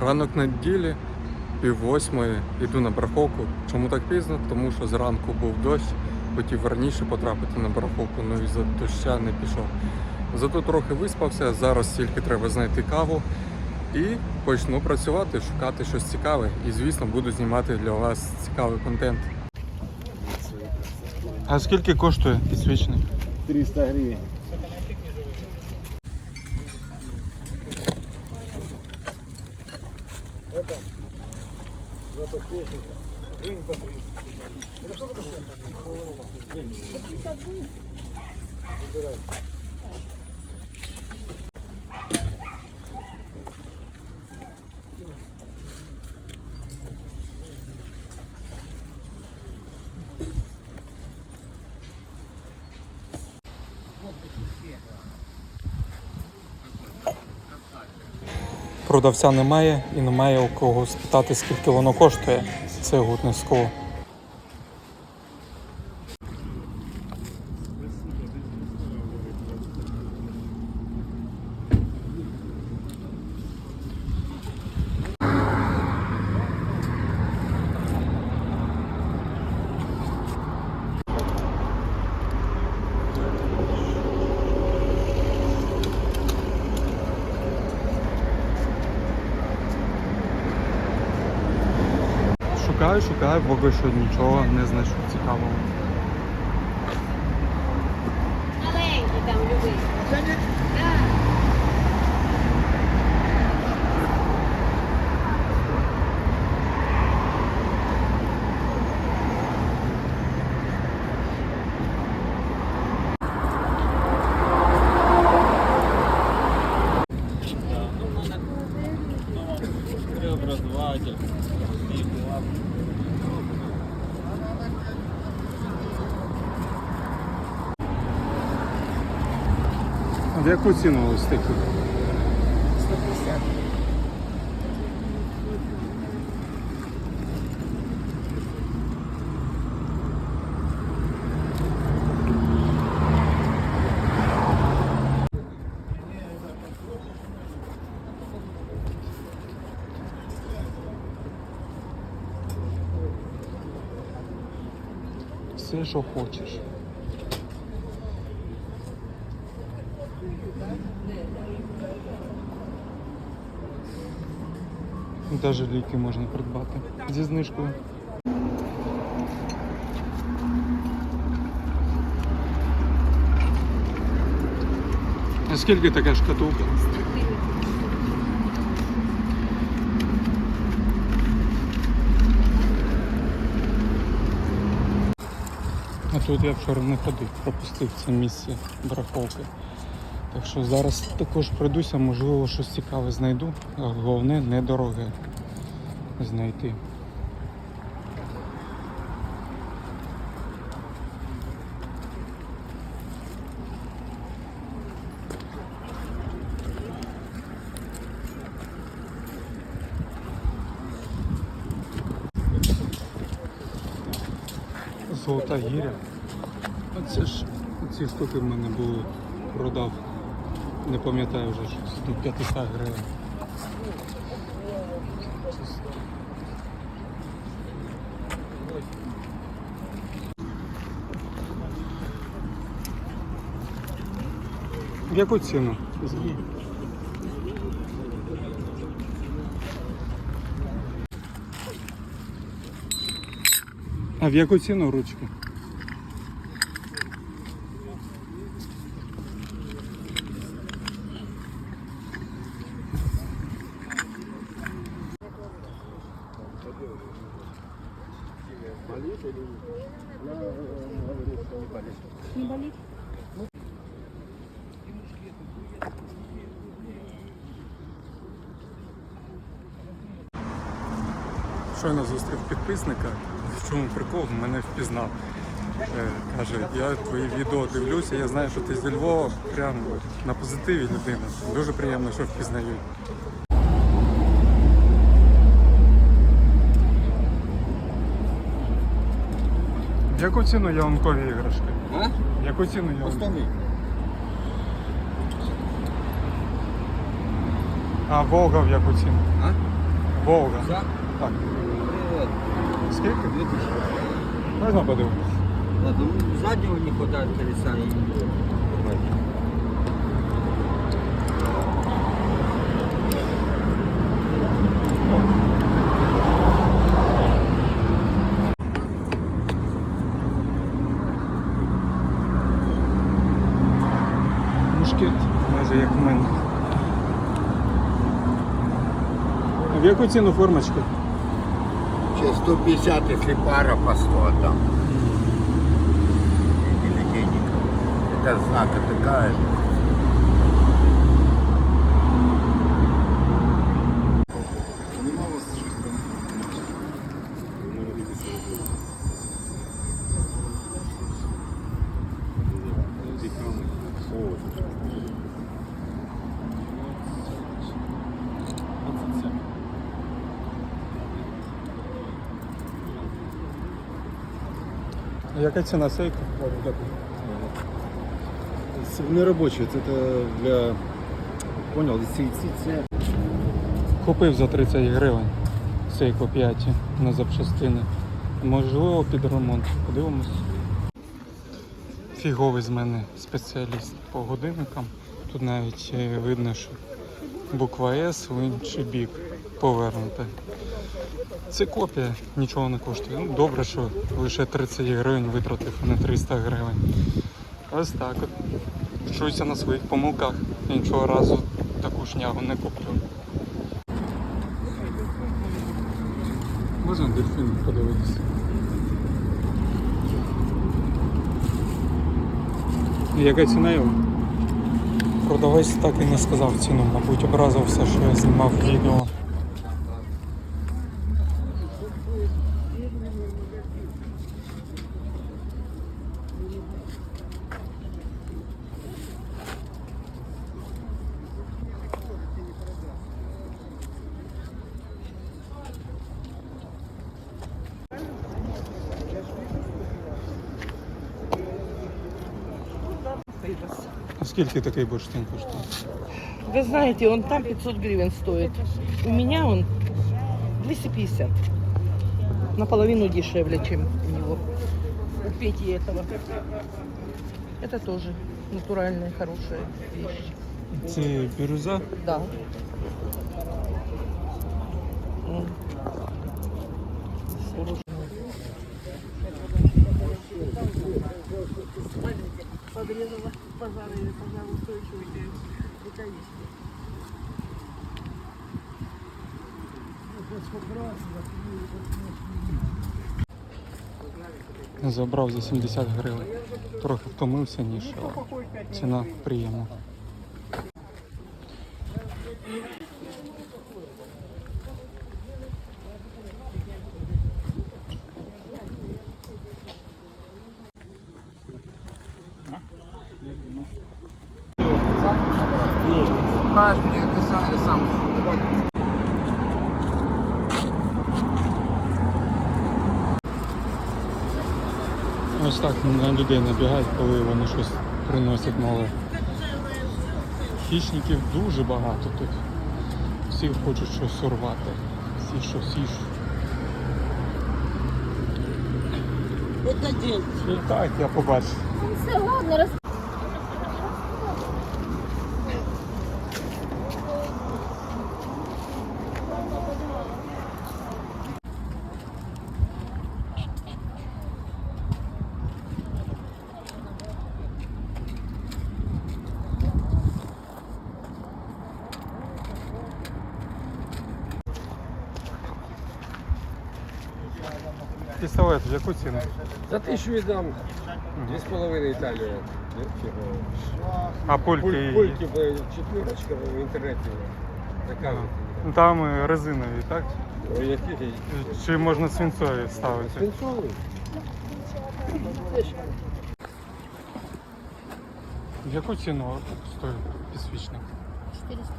Ранок неділі, пів восьмої, йду на барахолку. Чому так пізно? Тому що зранку був дощ, хотів раніше потрапити на барахолку, ну і за доща не пішов. Зато трохи виспався, зараз тільки треба знайти каву і почну працювати, шукати щось цікаве. І звісно буду знімати для вас цікавий контент. А скільки коштує підсвічник? 300 гривен. Продавця немає і немає у кого спитати, скільки воно коштує. Це гутне скло. Шукаю, шукаю, поки що нічого не знайшов цікавого. Маленький там любий. Да. Преобразователь. А в яку ціну ось такі? 150. Все, що хочеш. Навіть ліки можна придбати зі знижкою. А скільки така шкатулка? А тут я вчора не ходив, пропустив це місце барахолки. Так що зараз також пройдуся, можливо, щось цікаве знайду, а головне недороге знайти. Золота гіря. Оце ж ці штуки в мене були. Продав. Не пам'ятаю вже до 500 гривень. В яку ціну? А в яку ціну ручки? Болит или нет? Я э, говорю, что не болит. Щойно зустрів підписника, в чому прикол, мене впізнав. Е, Каже, я твої відео дивлюся, я знаю, що ти зі Львова, прям на позитиві людина. Дуже приємно, що впізнають. Яку ціну ялинкові іграшки? А? Яку ціну ялинкові? А Волга в яку ціну? А? Волга. За? Так. Скільки? 2000. Можна подивитися? Ладно, ну, заднего не хватает колеса. Мушкет, майже як в мене. В яку ціну формочки? Сейчас 150, если пара по 100 отдам. Или денег. Это знака такая. Яка ціна сейка? Не робочі, це для. Понял, ці, ці, це. Купив за 30 гривень сейко 5 на запчастини. Можливо, під ремонт. Подивимось. Фіговий з мене спеціаліст по годинникам. Тут навіть е, видно, що буква С в інший бік повернута. Це копія, нічого не коштує. Ну, добре, що лише 30 гривень витратив, а не 300 гривень. Ось так от. Вчуся на своїх помилках. Іншого разу таку шнягу не куплю. Можна дельфін подивитися. Яка ціна його? Продавець так і не сказав ціну, мабуть, образився, що я знімав відео. скільки такий бурштин коштує? Вы знаете, он там 500 гривен стоит. У меня он 250. Наполовину дешевле, чем у него. У Пети этого. Это тоже натуральная, хорошая вещь. Це бірюза. Да. Забрав за 70 гривень. Трохи втомився, ніж ціна приємна. Ось так на людей набігають, коли вони щось приносять нове. Хищників дуже багато тут. Всі хочуть щось сорвати, Всі щось їж. І так, я побачив. Все, ладно, роз... Пістолет, в яку ціну? За тысячу віддам. Дві з половиною Італія. А пульки? Пуль- Пульки четвірочка в інтернеті. Така. Ну, Там е, резинові, так? Ой, які Чи можна свинцові ставити? Свинцовий. В яку ціну стоїть підсвічник? 400.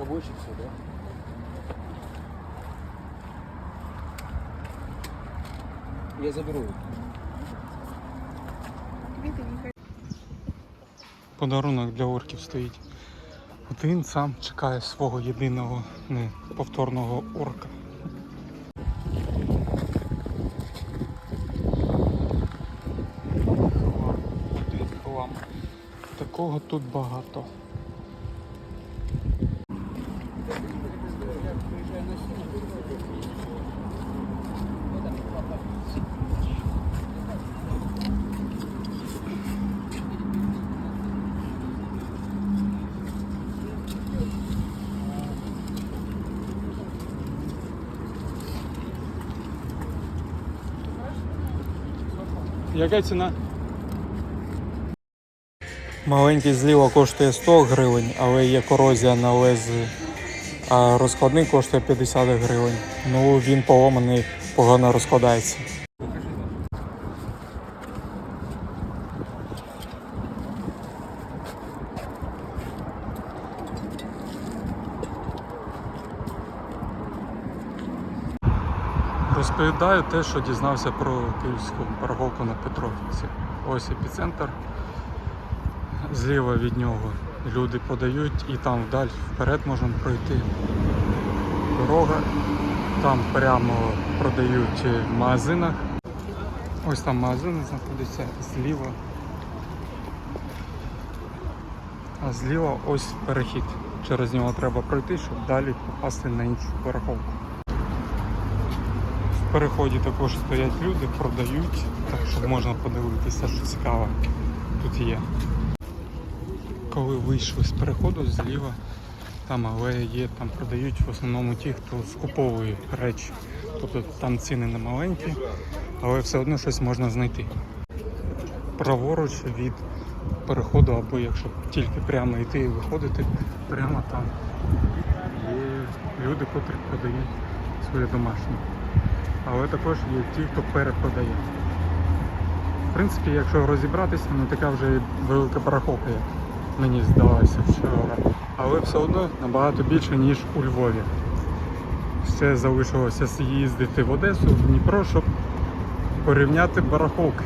рабочий все, да? Я заберу. Подарунок для орків стоїть. Один сам чекає свого єдиного неповторного орка. Такого тут багато. Яка ціна? Маленький зліва коштує 100 гривень, але є корозія на лезі. А розкладний коштує 50 гривень. Ну він поломаний, погано розкладається. Розповідаю те, що дізнався про київську парковку на Петровці. Ось епіцентр. Зліва від нього люди подають і там вдаль вперед можна пройти. Дорога. Там прямо продають в магазинах. Ось там магазини знаходяться зліва. А зліва ось перехід. Через нього треба пройти, щоб далі попасти на іншу парковку. Переході також стоять люди, продають, так що можна подивитися, що цікаве тут є. Коли вийшли з переходу зліва, там алея є, там продають в основному ті, хто скуповує речі. Тобто там ціни не маленькі, але все одно щось можна знайти. Праворуч від переходу, або якщо тільки прямо йти і виходити, прямо там є люди, котрі продають своє домашнє але також є ті, хто перепродає. В принципі, якщо розібратися, не така вже і велика парахопія, мені здалося вчора. Але все одно набагато більше, ніж у Львові. Ще залишилося з'їздити в Одесу, в Дніпро, щоб порівняти бараховки.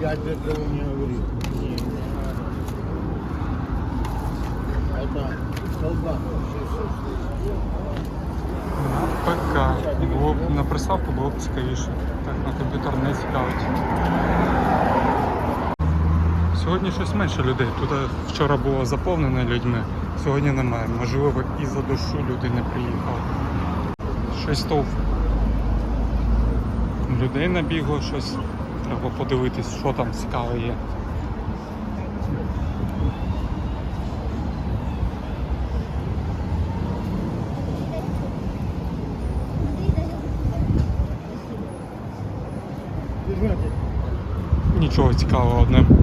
Я для этого не говорил. Это колбаса. На ПК. Було б на приставку було б цікавіше. Так на комп'ютер не цікавить. Сьогодні щось менше людей. Тут е, вчора було заповнено людьми, сьогодні немає. Можливо, із-за дощу люди не приїхали. Щось товп. Людей набігло щось. Треба подивитись, що там цікаве є. Цікавого, одне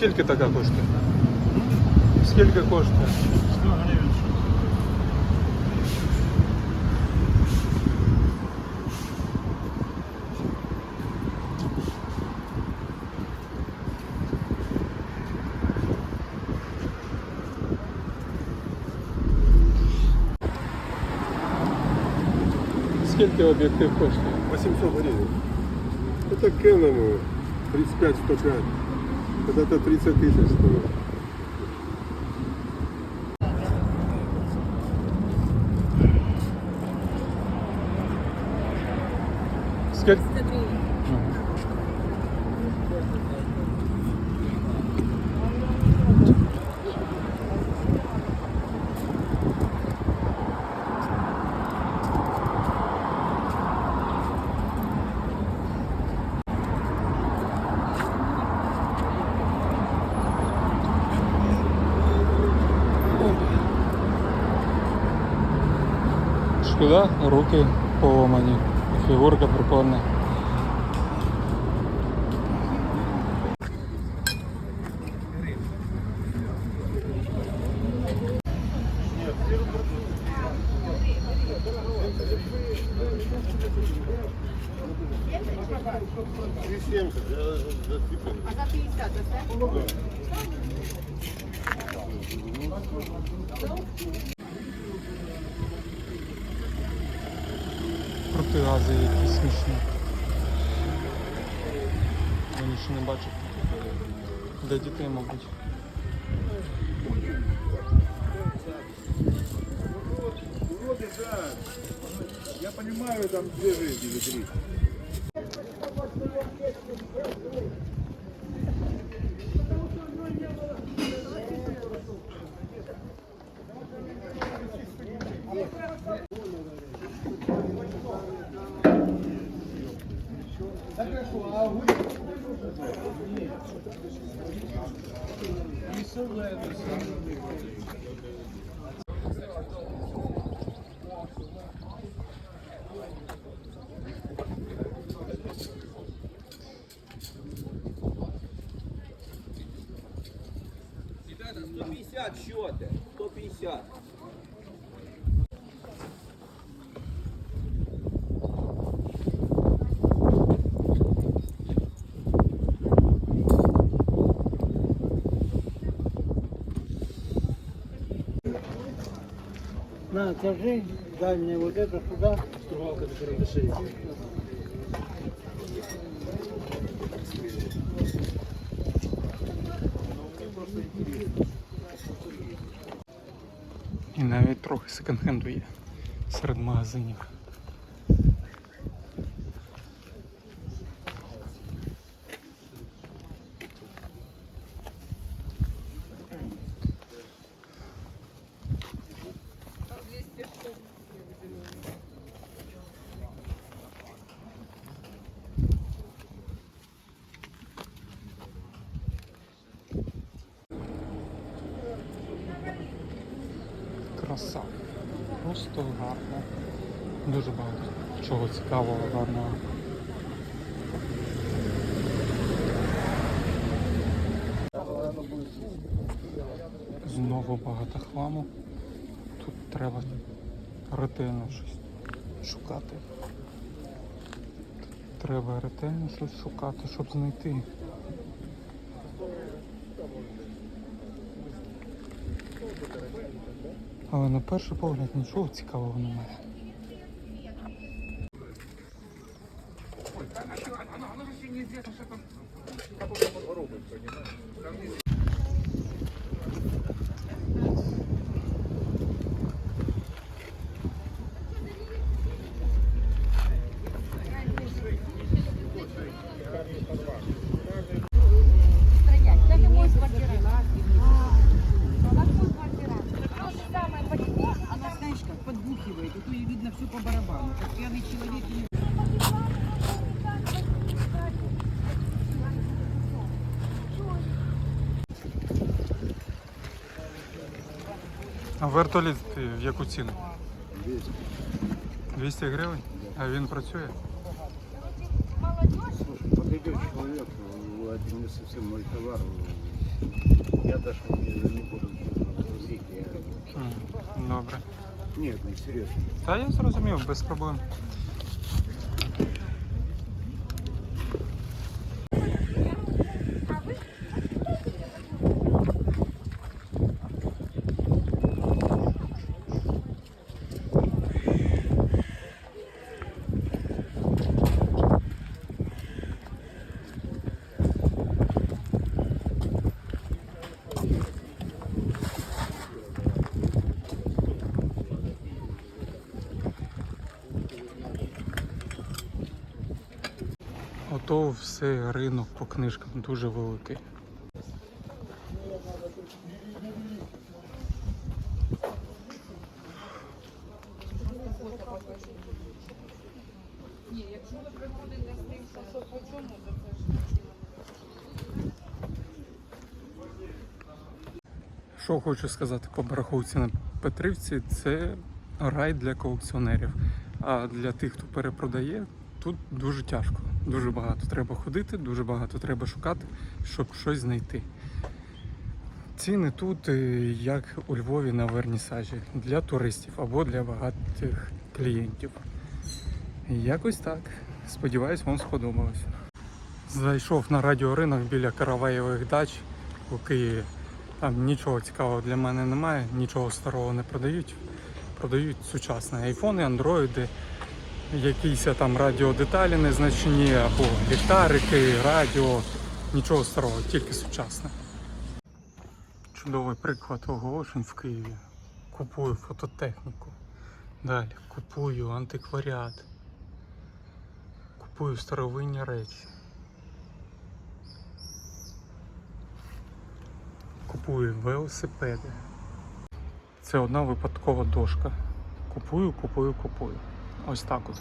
скільки така коштує? Скільки коштує? 100 гривень. Скільки об'єктив коштує? 800 гривен. Это Canon 35-105. Когда-то 30 тысяч стоит. Скільки? Да? Руки поломані. Фігурка прикольна. Протигази якісь смішні. Я ще не бачу. Для дітей, мабуть. Я понимаю, там две жизни или три. 150 счеты. 150. На, держи, дай мне вот это сюда. І навіть трохи секонд-хенду є серед магазинів. Краса. Просто гарно. Дуже багато чого цікавого, гарного. Знову багато хламу. Тут треба ретельно щось шукати. Тут Треба ретельно щось шукати, щоб знайти. Але на перший погляд нічого цікавого немає. Вертоліт в яку ціну? 200 гривень? А він працює? Слушай, подойдет человек, один не совсем мой товар. Я даже не, не буду грузить. Я... Добре. Нет, не серьезно. Та я зрозумів, без проблем. Все ринок по книжкам дуже великий. Що хочу сказати по бараховці на Петрівці, це рай для колекціонерів. А для тих, хто перепродає, тут дуже тяжко. Дуже багато треба ходити, дуже багато треба шукати, щоб щось знайти. Ціни тут, е, як у Львові на вернісажі, для туристів або для багатих клієнтів. Якось так. Сподіваюсь, вам сподобалось. Зайшов на радіоринок біля Караваєвих дач у Києві. Там нічого цікавого для мене немає, нічого старого не продають. Продають сучасні айфони, андроїди, якісь там радіодеталі незначні, або ліхтарики, радіо. Нічого старого, тільки сучасне. Чудовий приклад оголошень в Києві. Купую фототехніку. Далі купую антикваріат. Купую старовинні речі. Купую велосипеди. Це одна випадкова дошка. Купую, купую, купую. Ось так от.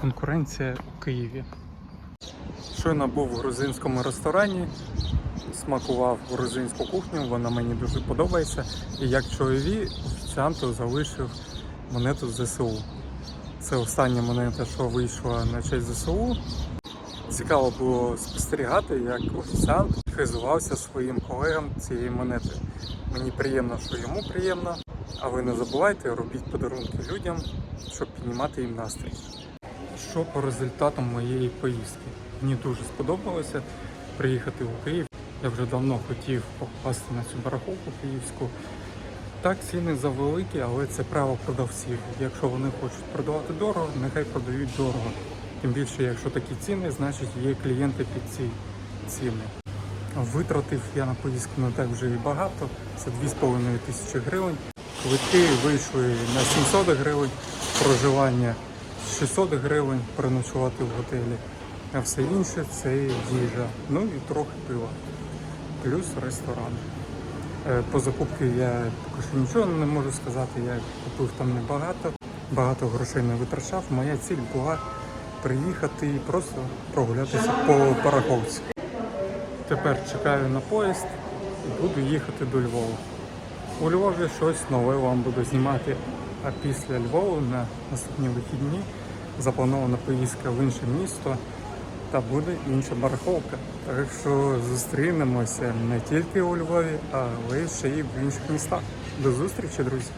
Конкуренція у Києві. Щойно був в грузинському ресторані, смакував грузинську кухню, вона мені дуже подобається. І як чолові, офіціанту залишив монету ЗСУ. Це остання монета, що вийшла на честь ЗСУ. Цікаво було спостерігати, як офіціант хизувався своїм колегам цією монетою. Мені приємно, що йому приємно. А ви не забувайте, робіть подарунки людям, щоб піднімати їм настрій. Що по результатам моєї поїздки? Мені дуже сподобалося приїхати у Київ. Я вже давно хотів попасти на цю барахолку київську. Так, ціни завеликі, але це право продавців. Якщо вони хочуть продавати дорого, нехай продають дорого. Тим більше, якщо такі ціни, значить є клієнти під ці ціни. Витратив я на поїздку не так вже і багато. Це 2,5 тисячі гривень. Квитки вийшли на 700 гривень, проживання 600 гривень, переночувати в готелі. А все інше це їжа. Ну і трохи пива. Плюс ресторан. Е, По закупці я поки що нічого не можу сказати. Я купив там небагато, багато грошей не витрачав. Моя ціль була приїхати і просто прогулятися по параховці. Тепер чекаю на поїзд і буду їхати до Львова. У Львові щось нове вам буду знімати. А після Львова на наступні вихідні запланована поїздка в інше місто та буде інша барахолка. Так що зустрінемося не тільки у Львові, але ще й в інших містах. До зустрічі, друзі!